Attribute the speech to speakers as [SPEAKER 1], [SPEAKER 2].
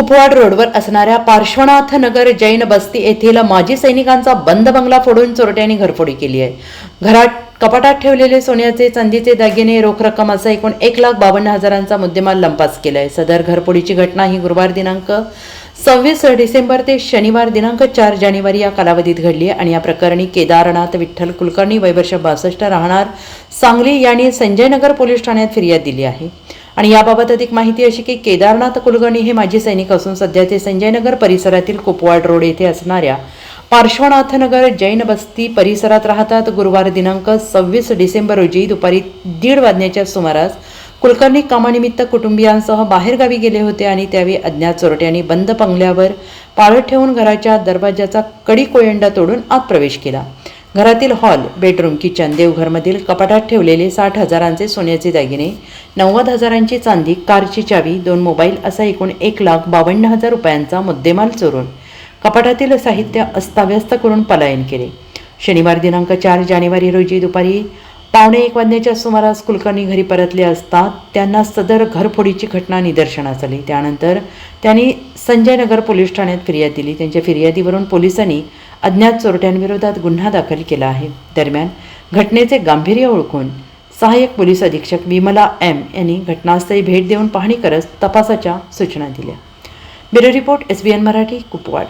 [SPEAKER 1] कुपवाड रोडवर असणाऱ्या पार्श्वनाथ नगर जैन बस्ती येथील माजी सैनिकांचा बंद बंगला फोडून चोरट्यांनी घरफोडी केली आहे. घरात कपाटात ठेवलेले सोन्याचे चांदीचे दागिने रोख रक्कम असा एकूण एक लाख बावन्न हजारांचा मुद्देमाल लंपास केलाय. सदर घरफोडीची घटना ही गुरुवार दिनांक सव्वीस डिसेंबर ते शनिवार दिनांक चार जानेवारी या कालावधीत घडली आहे आणि या प्रकरणी केदारनाथ विठ्ठल कुलकर्णी वैवर्ष बासष्ट राहणार सांगली यांनी संजयनगर पोलीस ठाण्यात फिर्याद दिली आहे. आणि याबाबत अधिक माहिती अशी की केदारनाथ कुलकर्णी हे माजी सैनिक असून सध्या ते संजयनगर परिसरातील कुपवाड रोड येथे असणाऱ्या पार्श्वनाथनगर जैन बस्ती परिसरात राहतात. गुरुवार दिनांक सव्वीस डिसेंबर रोजी दुपारी दीड वाजण्याच्या सुमारास कुलकर्णी कामानिमित्त कुटुंबियांसह बाहेरगावी गेले होते आणि त्यावेळी अज्ञात चोरट्यांनी बंद बंगल्यावर पाळत ठेवून घराच्या दरवाजाचा कडी कोयंडा तोडून आत प्रवेश केला. घरातील हॉल बेडरूम किचन देवघरमधील कपाटात ठेवलेले साठ हजारांचे सोन्याचे दागिने नव्वद हजारांची चांदी कारची चावी दोन मोबाईल असा एकूण एक लाख बावन्न हजार रुपयांचा मुद्देमाल चोरून कपाटातील साहित्य अस्ताव्यस्त करून पलायन केले. शनिवार दिनांक चार जानेवारी रोजी दुपारी पावणे एक वाजण्याच्या सुमारास कुलकर्णी घरी परतले असता त्यांना सदर घरफोडीची घटना निदर्शनास आली. त्यानंतर त्यांनी संजयनगर पोलीस ठाण्यात फिर्याद दिली. त्यांच्या फिर्यादीवरून पोलिसांनी अज्ञात चोरट्यांविरोधात गुन्हा दाखल केला आहे. दरम्यान घटनेचे गांभीर्य ओळखून सहाय्यक पोलीस अधीक्षक विमला एम यांनी घटनास्थळी भेट देऊन पाहणी करत तपासाच्या सूचना दिल्या. Bureau report S B N Marathi Kupwad.